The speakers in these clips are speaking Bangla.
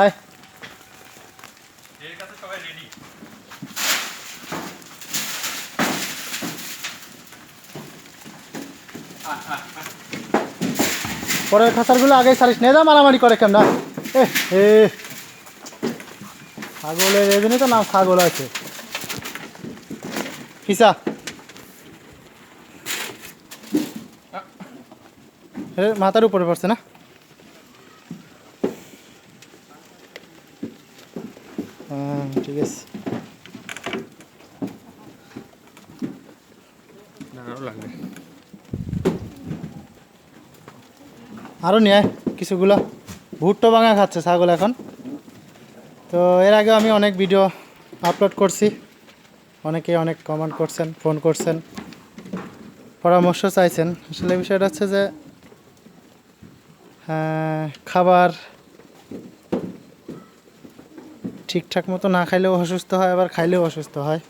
আয়। এর কাছে পরের খাঁচারগুলো আগেই সারিস। যা মারামারি করে কেমন এ ছাগলের জন্যই তো নাম ছাগল আছে। এ, মাথার উপরে পড়ছে না? হ্যাঁ দাঁড়াও আরও নিয়ে কিছুগুলো। ভুট্টো ভাঙা খাচ্ছে ছাগল এখন। তো এর আগে আমি অনেক ভিডিও আপলোড করছি। অনেকে অনেক কমেন্ট করছেন ফোন করছেন। পরামর্শ চাইছেন। আসলে বিষয়টা হচ্ছে যে আহ, খাবার ঠিকঠাক মতো না খাইলেও অসুস্থ হয়, আবার খাইলেও অসুস্থ হয়।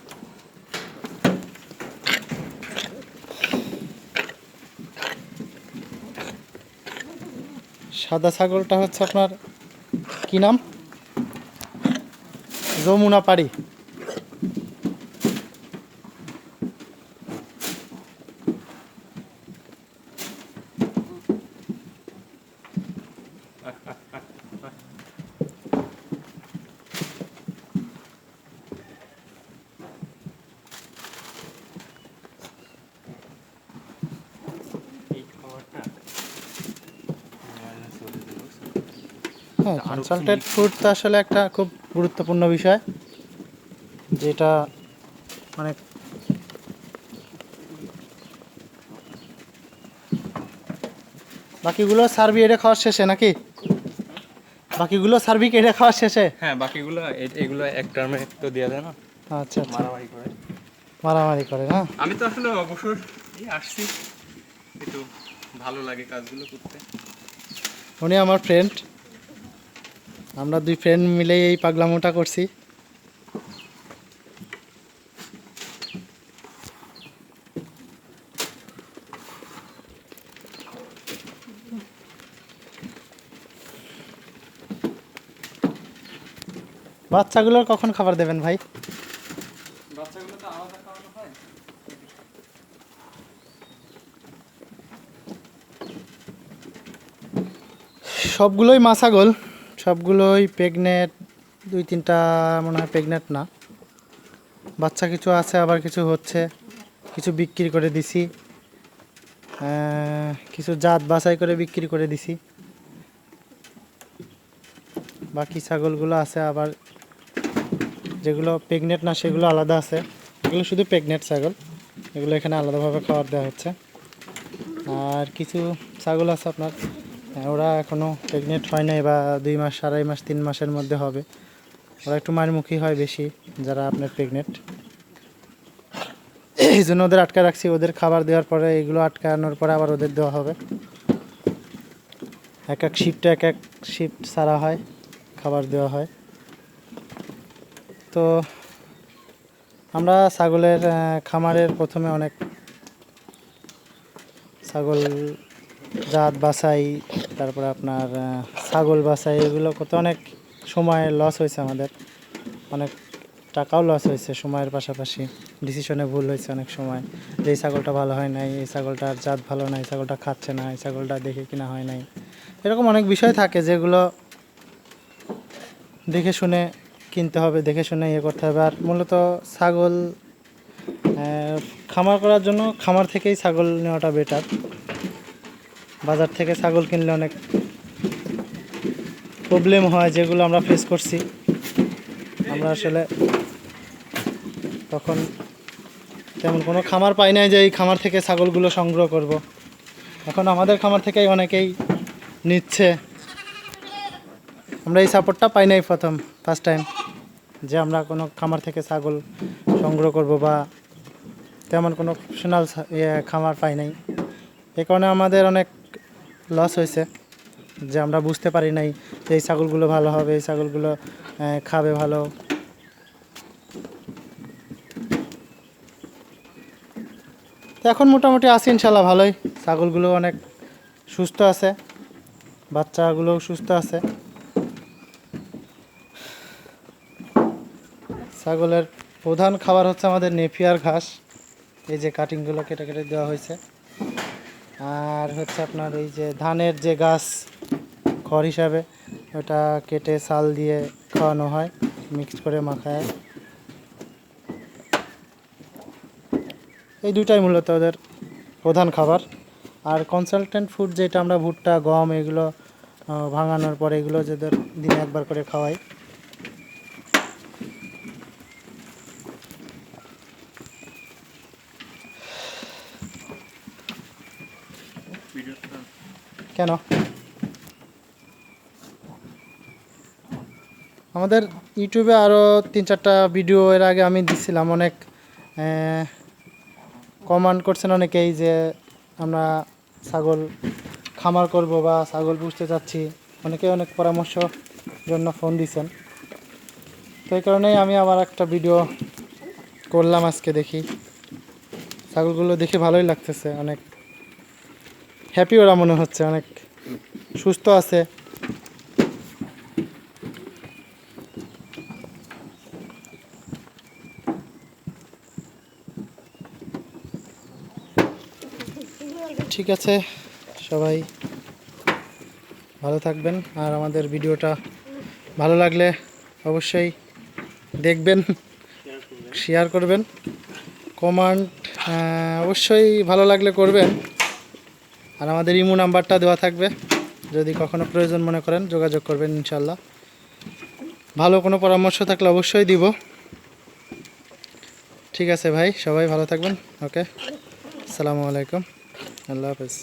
সাদা ছাগলটা হচ্ছে আপনার কি নাম? যমুনা পাড়ি। এই হ্যাঁ কনসালটেড ফুড তো আসলে একটা খুব গুরুত্বপূর্ণ বিষয় যেটা মানে বাকিগুলো সার্ভি এটা খাওয়ার শেষে নাকি? বাকিগুলো সার্ভি কেটে খাওয়ার শেষে? হ্যাঁ বাকিগুলো এগুলো এক টার্মে তো দেওয়া যায় না। আচ্ছা আচ্ছা। মারামারি করে। মারামারি করে না? আমি তো আসলে অবসর এই আসছি। একটু ভালো লাগে কাজগুলো করতে। উনি আমার ফ্রেন্ড আমরা দুই ফ্রেন্ড মিলেই এই পাগলামোটা করছি। বাচ্চাগুলোর কখন খাবার দেবেন ভাই? বাচ্চাগুলো তো আলাদা খাওয়ানো হয়। সবগুলোই মা ছাগল। সবগুলোই প্রেগনেন্ট দুই তিনটা মনে হয় প্রেগনেন্ট না। বাচ্চা কিছু আছে, আবার কিছু হচ্ছে। কিছু বিক্রি করে দিছি। কিছু জাত বাছাই করে বিক্রি করে দিছি। বাকি ছাগলগুলো আছে, আবার যেগুলো প্রেগনেন্ট না, সেগুলো আলাদা আছে। এগুলো শুধু প্রেগনেন্ট ছাগল। এগুলো এখানে আলাদাভাবে খাবার দেওয়া হচ্ছে। আর কিছু ছাগল আছে আপনার? ওরা এখনও প্রেগনেন্ট হয় নাই বা দুই মাস, আড়াই মাস, তিন মাসের মধ্যে হবে। ওরা একটু মারমুখী হয় বেশি, যারা আপনার প্রেগনেন্ট এই জন্য ওদের আটকা রাখছি। ওদের খাবার দেওয়ার পরে এগুলো আটকানোর পরে আবার ওদের দেওয়া হবে। এক এক শিফটে এক এক শিফট সারা হয়, খাবার দেওয়া হয়। তো আমরা ছাগলের খামারের প্রথমে অনেক ছাগল জাত বাছাই, তারপরে আপনার ছাগল বাছাই, এগুলো করতে অনেক সময় লস হয়েছে আমাদের। অনেক টাকাও লস হয়েছে সময়ের পাশাপাশি। ডিসিশনে ভুল হয়েছে অনেক সময়। যে এই ছাগলটা ভালো হয় নাই, এই ছাগলটার জাত ভালো নাই, এই ছাগলটা খাচ্ছে না, এই ছাগলটা দেখে কিনা হয় নাই। এরকম অনেক বিষয় থাকে যেগুলো দেখে শুনে কিনতে হবে, দেখে শুনে ইয়ে করতে হবে। আর মূলত ছাগল খামার করার জন্য খামার থেকেই ছাগল নেওয়াটা বেটার বাজার থেকে ছাগল কিনলে অনেক প্রবলেম হয় যেগুলো আমরা ফেস করছি। আমরা আসলে তখন তেমন কোনো খামার পাই নাই যে এই খামার থেকে ছাগলগুলো সংগ্রহ করব। এখন আমাদের খামার থেকেই অনেকেই নিচ্ছে। আমরা এই সাপোর্টটা পাই নাই প্রথম ফার্স্ট টাইম যে আমরা কোনো খামার থেকে ছাগল সংগ্রহ করব বা তেমন কোনো প্রফেশনাল খামার পাই নাই। এ কারণে আমাদের অনেক লস হয়েছে, যে আমরা বুঝতে পারি নাই যে এই ছাগলগুলো ভালো হবে, এই ছাগলগুলো খাবে ভালো। তো এখন মোটামুটি আছে ইনশাল্লাহ ভালোই। ছাগলগুলো অনেক সুস্থ আছে, বাচ্চাগুলোও সুস্থ আছে। ছাগলের প্রধান খাবার হচ্ছে আমাদের নেফিয়ার ঘাস। এই যে কাটিংগুলো কেটে কেটে দেওয়া হয়েছে। আর হচ্ছে আপনার এই যে ধানের যে গাছ, খড় হিসাবে, ওটা কেটে সাল দিয়ে খাওয়ানো হয় মিক্স করে মাখায়। এই দুটাই মূলত ওদের প্রধান খাবার। আর কনসালটেন্ট ফুড যেটা আমরা ভুট্টা, গম, এগুলো ভাঙানোর পরে এগুলো যাদের দিনে একবার করে খাওয়াই। কেন? আমাদের ইউটিউবে আরও তিন চারটা ভিডিও এর আগে আমি দিছিলাম, অনেক কমান্ড করছেন অনেকেই যে আমরা ছাগল খামার করব বা ছাগল পুষতে চাচ্ছি অনেকেই অনেক পরামর্শ জন্য ফোন দিছেন। তো এই কারণেই আমি আবার একটা ভিডিও করলাম আজকে দেখি। ছাগলগুলো দেখে ভালোই লাগতেছে, অনেক। হ্যাপি ওরা মনে হচ্ছে, অনেক সুস্থ আছে। ঠিক আছে, সবাই ভালো থাকবেন। আর আমাদের ভিডিওটা ভালো লাগলে অবশ্যই দেখবেন শেয়ার করবেন। কমেন্ট অবশ্যই ভালো লাগলে করবেন। আর আমাদের ইমো নাম্বারটা দেওয়া থাকবে। যদি কখনো প্রয়োজন মনে করেন, যোগাযোগ করবেন ইনশাল্লাহ ভালো কোনো পরামর্শ থাকলে অবশ্যই দিব। ঠিক আছে ভাই, সবাই ভালো থাকবেন। ওকে, আসসালামু আলাইকুম। আল্লাহ হাফেজ।